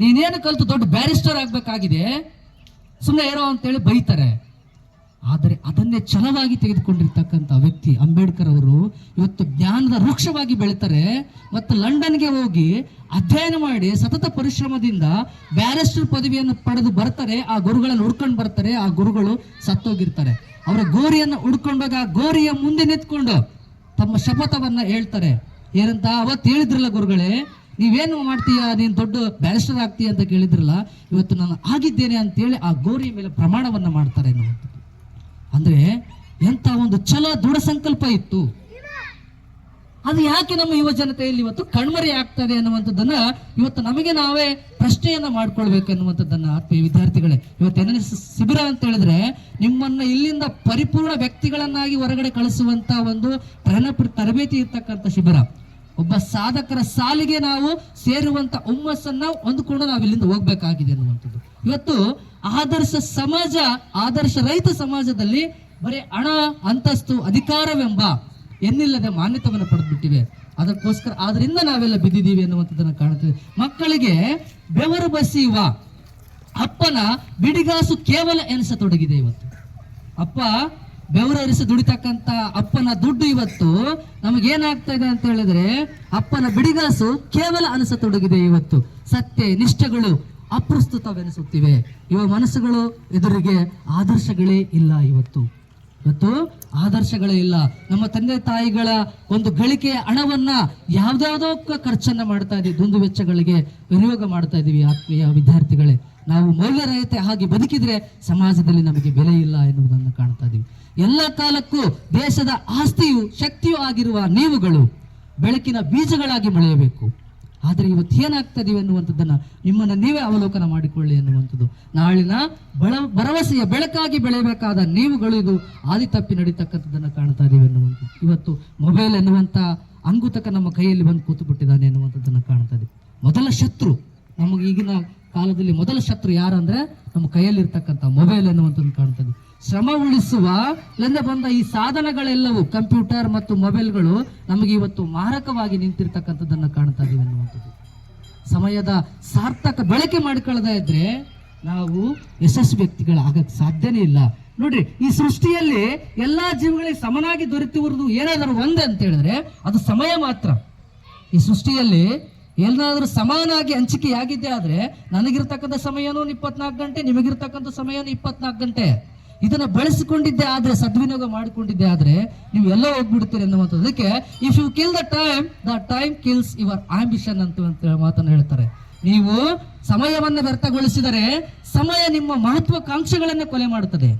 ನೀನೇನು ಕಲಿತು ದೊಡ್ಡ ಬ್ಯಾರಿಸ್ಟರ್ ಆಗ್ಬೇಕಾಗಿದೆ ಸುಮ್ಮನೆ ಏನೋ ಅಂತೇಳಿ ಬೈತಾರೆ. ಆದರೆ ಅದನ್ನೇ ಛಲವಾಗಿ ತೆಗೆದುಕೊಂಡಿರ್ತಕ್ಕಂಥ ವ್ಯಕ್ತಿ ಅಂಬೇಡ್ಕರ್ ಅವರು ಇವತ್ತು ಜ್ಞಾನದ ವೃಕ್ಷವಾಗಿ ಬೆಳಿತಾರೆ ಮತ್ತು ಲಂಡನ್ಗೆ ಹೋಗಿ ಅಧ್ಯಯನ ಮಾಡಿ ಸತತ ಪರಿಶ್ರಮದಿಂದ ಬ್ಯಾರಿಸ್ಟರ್ ಪದವಿಯನ್ನು ಪಡೆದು ಬರ್ತಾರೆ, ಆ ಗುರುಗಳನ್ನು ಹುಡ್ಕೊಂಡು ಬರ್ತಾರೆ, ಆ ಗುರುಗಳು ಸತ್ತೋಗಿರ್ತಾರೆ. ಅವರ ಗೋರಿಯನ್ನು ಹುಡ್ಕೊಂಡಾಗ ಆ ಗೋರಿಯ ಮುಂದೆ ನಿಂತ್ಕೊಂಡು ತಮ್ಮ ಶಪಥವನ್ನು ಹೇಳ್ತಾರೆ. ಏನಂತ ಅವತ್ತು ಹೇಳಿದ್ರಲ್ಲ ಗುರುಗಳೇ ನೀವೇನು ಮಾಡ್ತೀಯ? ನೀನು ದೊಡ್ಡ ಬ್ಯಾರಿಸ್ಟರ್ ಆಗ್ತೀಯ ಅಂತ ಕೇಳಿದ್ರಲ್ಲ, ಇವತ್ತು ನಾನು ಆಗಿದ್ದೇನೆ ಅಂತೇಳಿ ಆ ಗೋರಿಯ ಮೇಲೆ ಪ್ರಮಾಣವನ್ನ ಮಾಡ್ತಾರೆ ಎನ್ನುವಂಥದ್ದು ಅಂದ್ರೆ ಎಂತ ಒಂದು ಛಲ ದೃಢ ಸಂಕಲ್ಪ ಇತ್ತು. ಅದು ಯಾಕೆ ನಮ್ಮ ಯುವ ಜನತೆಯಲ್ಲಿ ಇವತ್ತು ಕಣ್ಮರೆ ಆಗ್ತದೆ ಅನ್ನುವಂಥದ್ದನ್ನ ಇವತ್ತು ನಮಗೆ ನಾವೇ ಪ್ರಶ್ನೆಯನ್ನ ಮಾಡ್ಕೊಳ್ಬೇಕು ಅನ್ನುವಂಥದ್ದನ್ನ ಆತ್ಮೀಯ ವಿದ್ಯಾರ್ಥಿಗಳೇ. ಇವತ್ತು ಎನ್ ಶಿಬಿರ ಅಂತ ಹೇಳಿದ್ರೆ ನಿಮ್ಮನ್ನ ಇಲ್ಲಿಂದ ಪರಿಪೂರ್ಣ ವ್ಯಕ್ತಿಗಳನ್ನಾಗಿ ಹೊರಗಡೆ ಕಳಿಸುವಂತ ಒಂದು ತರಬೇತಿ ಇರ್ತಕ್ಕಂಥ ಶಿಬಿರ. ಒಬ್ಬ ಸಾಧಕರ ಸಾಲಿಗೆ ನಾವು ಸೇರುವಂತ ಹುಮ್ಮಸ್ಸನ್ನ ಹೊಂದ್ಕೊಂಡು ನಾವು ಇಲ್ಲಿಂದ ಹೋಗ್ಬೇಕಾಗಿದೆ ಅನ್ನುವಂಥದ್ದು. ಇವತ್ತು ಆದರ್ಶ ಸಮಾಜ, ಆದರ್ಶ ರೈತ ಸಮಾಜದಲ್ಲಿ ಬರೀ ಹಣ, ಅಂತಸ್ತು, ಅಧಿಕಾರವೆಂಬ ಎನ್ನಿಲ್ಲದೆ ಮಾನ್ಯತವನ್ನು ಪಡೆದ್ಬಿಟ್ಟಿವೆ. ಅದಕ್ಕೋಸ್ಕರ ಆದ್ರಿಂದ ನಾವೆಲ್ಲ ಬಿದ್ದಿದ್ದೀವಿ ಅನ್ನುವಂಥದ್ದನ್ನು ಕಾಣುತ್ತೇವೆ. ಮಕ್ಕಳಿಗೆ ಬೆವರು ಬಸಿಯುವ ಅಪ್ಪನ ಬಿಡಿಗಾಸು ಕೇವಲ ಎನಿಸತೊಡಗಿದೆ ಇವತ್ತು. ಅಪ್ಪ ಬೆವರರಿಸಿ ದುಡಿತಕ್ಕಂತ ಅಪ್ಪನ ದುಡ್ಡು ಇವತ್ತು ನಮಗೇನಾಗ್ತಾ ಇದೆ ಅಂತ ಹೇಳಿದ್ರೆ ಅಪ್ಪನ ಬಿಡಿಗಾಸು ಕೇವಲ ಅನಿಸತೊಡಗಿದೆ ಇವತ್ತು. ಸತ್ಯ, ನಿಷ್ಠೆಗಳು ಅಪ್ರಸ್ತುತವೆನಿಸುತ್ತಿವೆ. ಇವ ಮನಸ್ಸುಗಳು ಎದುರಿಗೆ ಆದರ್ಶಗಳೇ ಇಲ್ಲ ಇವತ್ತು. ಇವತ್ತು ಆದರ್ಶಗಳೇ ಇಲ್ಲ. ನಮ್ಮ ತಂದೆ ತಾಯಿಗಳ ಒಂದು ಗಳಿಕೆಯ ಹಣವನ್ನ ಯಾವ್ದಾವುದೋ ಖರ್ಚನ್ನ ಮಾಡ್ತಾ ಇದೀವಿ ದುಂದು ವೆಚ್ಚಗಳಿಗೆ ವಿನಿಯೋಗ ಮಾಡ್ತಾ ಇದೀವಿ ಆತ್ಮೀಯ ವಿದ್ಯಾರ್ಥಿಗಳೇ. ನಾವು ಮೌಲ್ಯರಹಿತ ಹಾಗೆ ಬದುಕಿದ್ರೆ ಸಮಾಜದಲ್ಲಿ ನಮಗೆ ಬೆಲೆ ಇಲ್ಲ ಎನ್ನುವುದನ್ನು ಕಾಣ್ತಾ ಇದ್ದೀವಿ. ಎಲ್ಲ ಕಾಲಕ್ಕೂ ದೇಶದ ಆಸ್ತಿಯು ಶಕ್ತಿಯೂ ಆಗಿರುವ ನೀವುಗಳು ಬೆಳಕಿನ ಬೀಜಗಳಾಗಿ ಬೆಳೆಯಬೇಕು ಆದರೆ ಇವತ್ತು ಏನಾಗ್ತದೆ ಎನ್ನುವಂಥದ್ದನ್ನು ನಿಮ್ಮನ್ನು ನೀವೇ ಅವಲೋಕನ ಮಾಡಿಕೊಳ್ಳಿ ಎನ್ನುವಂಥದ್ದು. ನಾಳಿನ ಬಳ, ಭರವಸೆಯ ಬೆಳಕಾಗಿ ಬೆಳೆಯಬೇಕಾದ ನೀವುಗಳು ಇದು ಆದಿ ತಪ್ಪಿ ನಡೀತಕ್ಕಂಥದ್ದನ್ನು ಕಾಣ್ತಾ ಇದ್ದೀವಿ ಎನ್ನುವಂಥದ್ದು. ಇವತ್ತು ಮೊಬೈಲ್ ಎನ್ನುವಂಥ ಅಂಗುತಕ ನಮ್ಮ ಕೈಯಲ್ಲಿ ಬಂದು ಕೂತು ಬಿಟ್ಟಿದ್ದಾನೆ ಎನ್ನುವಂಥದ್ದನ್ನು ಕಾಣ್ತಾ ಇದ್ದೀವಿ ಮೊದಲ ಶತ್ರು ನಮಗೆ ಈಗಿನ ಕಾಲದಲ್ಲಿ ಮೊದಲ ಶತ್ರು ಯಾರಂದ್ರೆ ನಮ್ಮ ಕೈಯಲ್ಲಿರ್ತಕ್ಕಂಥ ಮೊಬೈಲ್ ಅನ್ನುವಂಥದ್ದು ಕಾಣ್ತದೆ. ಶ್ರಮ ಉಳಿಸುವ ಬಂದ ಈ ಸಾಧನಗಳೆಲ್ಲವೂ ಕಂಪ್ಯೂಟರ್ ಮತ್ತು ಮೊಬೈಲ್ಗಳು ನಮಗೆ ಇವತ್ತು ಮಾರಕವಾಗಿ ನಿಂತಿರ್ತಕ್ಕಂಥದ್ದನ್ನ ಕಾಣ್ತಾ ಇದೀವಿ ಅನ್ನುವಂಥದ್ದು. ಸಮಯದ ಸಾರ್ಥಕ ಬಳಕೆ ಮಾಡ್ಕೊಳ್ಳದೇ ಇದ್ರೆ ನಾವು ಯಶಸ್ವಿ ವ್ಯಕ್ತಿಗಳಾಗಕ್ಕೆ ಸಾಧ್ಯನೇ ಇಲ್ಲ. ನೋಡ್ರಿ, ಈ ಸೃಷ್ಟಿಯಲ್ಲಿ ಎಲ್ಲಾ ಜೀವಗಳಿಗೆ ಸಮನಾಗಿ ದೊರೆತಿರುವುದು ಏನಾದರೂ ಒಂದೇ ಅಂತ ಹೇಳಿದ್ರೆ ಅದು ಸಮಯ ಮಾತ್ರ. ಈ ಸೃಷ್ಟಿಯಲ್ಲಿ ಏನಾದರೂ ಸಮಾನಾಗಿ ಹಂಚಿಕೆಯಾಗಿದ್ದೆ ಆದ್ರೆ ನನಗಿರ್ತಕ್ಕಂಥ ಸಮಯನೂ ಇಪ್ಪತ್ನಾಲ್ಕು ಗಂಟೆ, ನಿಮಗಿರ್ತಕ್ಕಂಥ ಸಮಯನೂ ಇಪ್ಪತ್ನಾಲ್ಕು ಗಂಟೆ. ಇದನ್ನ ಬಳಸಿಕೊಂಡಿದ್ದೆ ಆದ್ರೆ, ಸದ್ವಿನಿಯೋಗ ಮಾಡಿಕೊಂಡಿದ್ದೆ ಆದ್ರೆ ನೀವು ಎಲ್ಲ ಹೋಗ್ಬಿಡ್ತೀರಿ ಅನ್ನುವಂಥದ್ದಕ್ಕೆ if you kill the time the time kills your ambition ಅಂತ ಮಾತನ್ನು ಹೇಳ್ತಾರೆ. ನೀವು ಸಮಯವನ್ನು ವ್ಯರ್ಥಗೊಳಿಸಿದರೆ ಸಮಯ ನಿಮ್ಮ ಮಹತ್ವಾಕಾಂಕ್ಷೆಗಳನ್ನೇ ಕೊಲೆ ಮಾಡುತ್ತದೆ.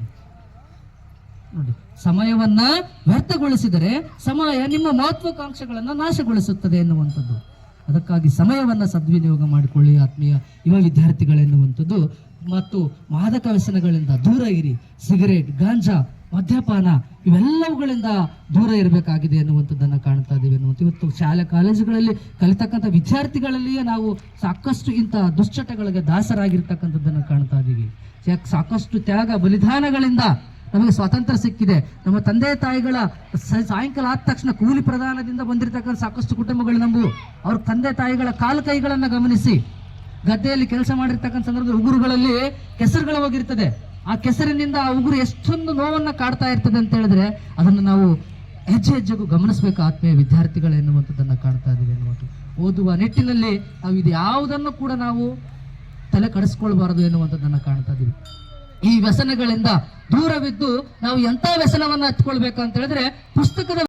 ನೋಡಿ, ಸಮಯವನ್ನ ವ್ಯರ್ಥಗೊಳಿಸಿದರೆ ಸಮಯ ನಿಮ್ಮ ಮಹತ್ವಾಕಾಂಕ್ಷೆಗಳನ್ನ ನಾಶಗೊಳಿಸುತ್ತದೆ ಎನ್ನುವಂಥದ್ದು ಅದಕ್ಕಾಗಿ ಸಮಯವನ್ನು ಸದ್ವಿನಿಯೋಗ ಮಾಡಿಕೊಳ್ಳಿ ಆತ್ಮೀಯ ಯುವ ವಿದ್ಯಾರ್ಥಿಗಳೆನ್ನುವಂಥದ್ದು ಮತ್ತು ಮಾದಕ ವ್ಯಸನಗಳಿಂದ ದೂರ ಇರಿ. ಸಿಗರೇಟ್, ಗಾಂಜಾ, ಮದ್ಯಪಾನ ಇವೆಲ್ಲವುಗಳಿಂದ ದೂರ ಇರಬೇಕಾಗಿದೆ ಎನ್ನುವಂಥದ್ದನ್ನು ಕಾಣ್ತಾ ಇದ್ದೀವಿ ಅನ್ನುವಂಥ ಇವತ್ತು ಶಾಲೆ ಕಾಲೇಜುಗಳಲ್ಲಿ ಕಲಿತಕ್ಕಂಥ ವಿದ್ಯಾರ್ಥಿಗಳಲ್ಲಿಯೇ ನಾವು ಸಾಕಷ್ಟು ಇಂಥ ದುಶ್ಚಟಗಳಿಗೆ ದಾಸರಾಗಿರ್ತಕ್ಕಂಥದ್ದನ್ನು ಕಾಣ್ತಾ ಇದ್ದೀವಿ. ಸಾಕಷ್ಟು ತ್ಯಾಗ ಬಲಿದಾನಗಳಿಂದ ನಮಗೆ ಸ್ವಾತಂತ್ರ್ಯ ಸಿಕ್ಕಿದೆ. ನಮ್ಮ ತಂದೆ ತಾಯಿಗಳ ಸಾಯಂಕಾಲ ಆದ ತಕ್ಷಣ ಕೂಲಿ ಪ್ರಧಾನದಿಂದ ಬಂದಿರತಕ್ಕಂಥ ಸಾಕಷ್ಟು ಕುಟುಂಬಗಳು ನಂಬು ಅವ್ರ ತಂದೆ ತಾಯಿಗಳ ಕಾಲು ಕೈಗಳನ್ನು ಗಮನಿಸಿ. ಗದ್ದೆಯಲ್ಲಿ ಕೆಲಸ ಮಾಡಿರ್ತಕ್ಕಂಥ ಸಂದರ್ಭದಲ್ಲಿ ಉಗುರುಗಳಲ್ಲಿ ಕೆಸರುಗಳು ಹೋಗಿರ್ತದೆ. ಆ ಕೆಸರಿನಿಂದ ಆ ಉಗುರು ಎಷ್ಟೊಂದು ನೋವನ್ನು ಕಾಡ್ತಾ ಇರ್ತದೆ ಅಂತ ಹೇಳಿದ್ರೆ ಅದನ್ನು ನಾವು ಹೆಜ್ಜೆ ಹೆಜ್ಜೆಗೂ ಗಮನಿಸಬೇಕು ಆತ್ಮೀಯ ವಿದ್ಯಾರ್ಥಿಗಳು ಎನ್ನುವಂಥದ್ದನ್ನ ಕಾಣ್ತಾ ಇದ್ದೀವಿ ಎನ್ನುವಂಥದ್ದು ಓದುವ ನಿಟ್ಟಿನಲ್ಲಿ ನಾವು ಇದು ಯಾವುದನ್ನು ಕೂಡ ನಾವು ತಲೆ ಕಡಿಸ್ಕೊಳ್ಬಾರದು ಎನ್ನುವಂಥದ್ದನ್ನು ಕಾಣ್ತಾ ಇದೀವಿ ಈ ವ್ಯಸನಗಳಿಂದ ದೂರವಿದ್ದು ನಾವು ಎಂತ ವ್ಯಸನವನ್ನು ಹಚ್ಕೊಳ್ಬೇಕು ಅಂತ ಹೇಳಿದ್ರೆ ಪುಸ್ತಕದ